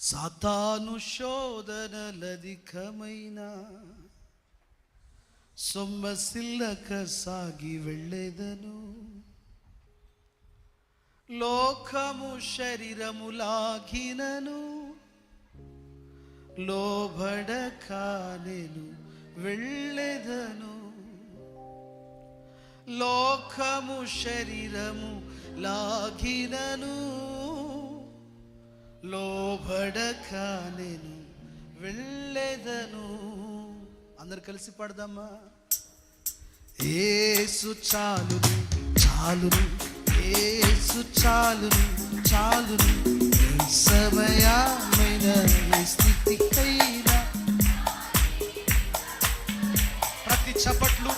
సాతాను శోధనలధికమైన సొమ్మసిల్లక సాగి వెళ్ళేదను. లోకము శరీరములాగినను. లోబడక నేను వెళ్ళేదను. లోకము శరీరము లాగినను. లోబడక నేను వెళ్ళేదను. అందరు కలిసి పడదామా? ఏసు చాలును చాలును ఏసు చాలును చాలును. సమయమైన స్థితికైనా. ప్రతి చప్పట్లు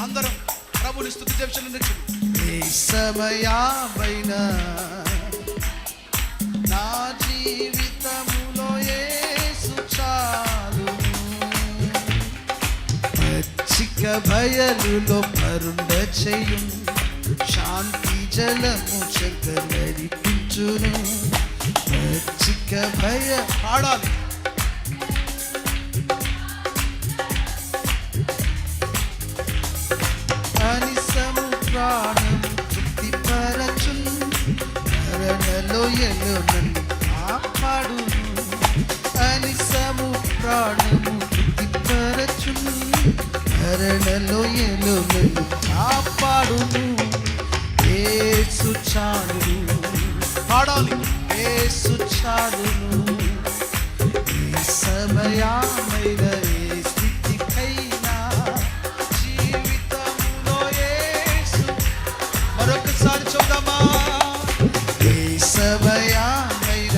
అందరం ప్రభుని స్థుతి జంక్షన్లు ఏ సమయమైన పచ్చిక బయలులో పరుండ చేయుం. శాంతి జలము చెంత నడిపించును. పచ్చిక భయ పాడాలి. అనిసము ప్రాణం తృప్తి పరచును మరణలో ఎలో నన్ను కాపాడును. ఏసు చాలును. ఈ సమయమైన ఏ స్థితికైనా జీవితంలో యేసు. మరొకసారి చూద్దామా ఏ సమయమైన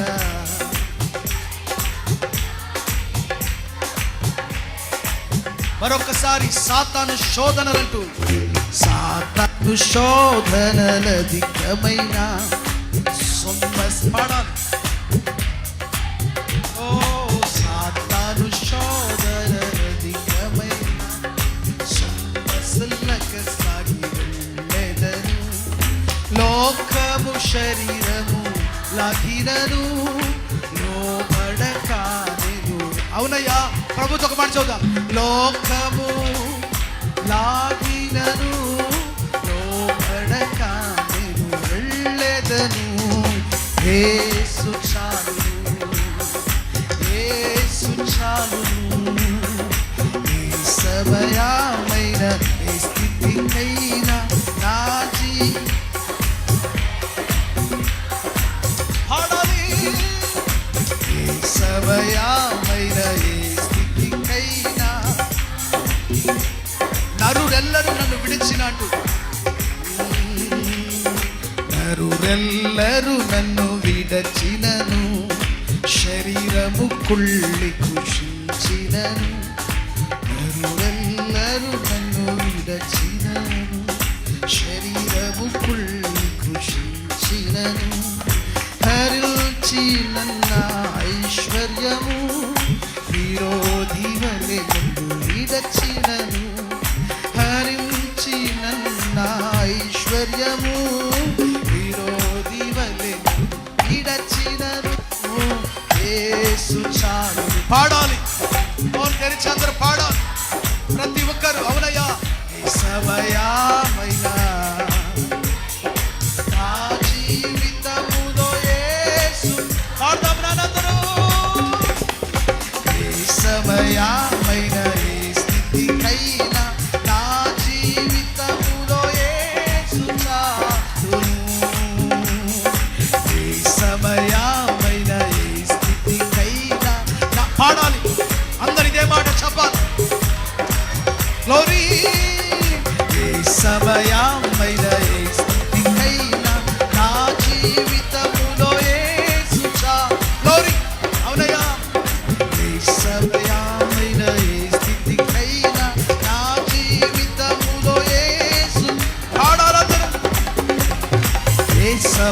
మరొకసారి సాతాను శోధనలంటూ. సాతాను శోధనలధికమైన లోకము శరీరము లాగినను లోబడకానెను అవునయ్యా ప్రభుత్వ ఒక మాట చూద్దాం లోకము లాగినను సమయమైన ఏ స్థితికైనా నా జీ పాడాలి ఏ సమయమైన ఏ స్థితికైనా. నరుడెల్లరూ నన్ను విడిచినట్టు నరురెల్లరూ నన్ను విడచినను. శరీరము కుళ్ళి కృషించినను. నరురెల్లరూ నన్ను విడచినను. శరీరము కుళ్ళి కృషించినను. హరిల్చి నన్న ఐశ్వర్యము విరోధి వలె నన్ను విడచినను. పాడాలి. నోరు తెరిచి అందరూ పాడాలి. ప్రతి ఒక్కరు అవునయ్యా. ఈ సమయమైనా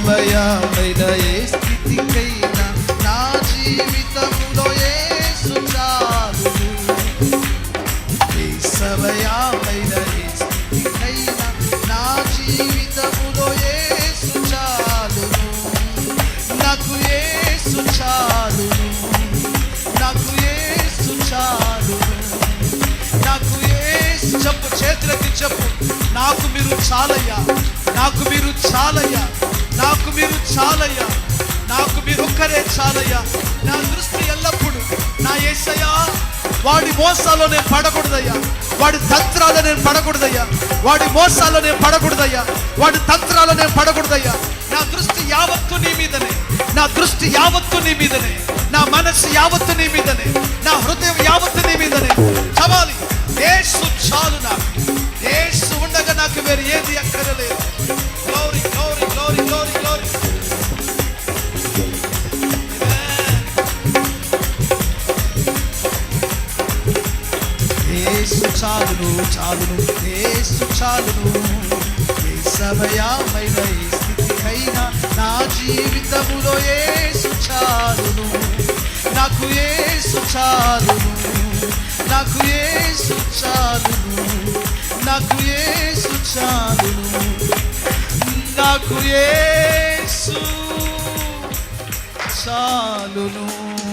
ఏ ఏ స్థితికైనా నా జీవితములో యేసు చాలును ఏ సమయమైన ఏ స్థితికైనా నా జీవితములో యేసు చాలును నాకు యేసు చాలును నాకు నాకు చెప్పు చెప్పు. నాకు మీరు చాలయ్యా. నాకు మీరు చాలయ్యా. నాకు మీరు చాలయ్యా. నాకు మీరు ఒక్కరే చాలయ్యా. నా దృష్టి ఎల్లప్పుడూ నా ఏసయ్యా. వాడి మోసాలో నేను పడకూడదయ్యా. వాడి తంత్రాలు నేను పడకూడదయ్యా. వాడి మోసాల్లో నేను పడకూడదయ్యా. వాడి తంత్రాలు నేను పడకూడదయ్యా. నా దృష్టి యావత్తు నీ మీదనే. నా దృష్టి యావత్తు నీ మీదనే. నా మనస్సు యావత్తు నీ మీదనే. నా హృదయం యావత్తు నీ మీదనే. చవాలి ఏసు చాలు నాకు. ఏసు ఉండగా నాకు వేరు ఏది అక్కరలేదు. ఏసు చాలును చాలును. ఏసు చాలును. ఏ సమయమైన ఏ స్థితికైనా నా జీవితములో ఏసు చాలును. నాకు ఏసు చాలును. నాకు ఏసు చాలును. నాకు ఏసు చాలును. నాకు ఏసు చాలును.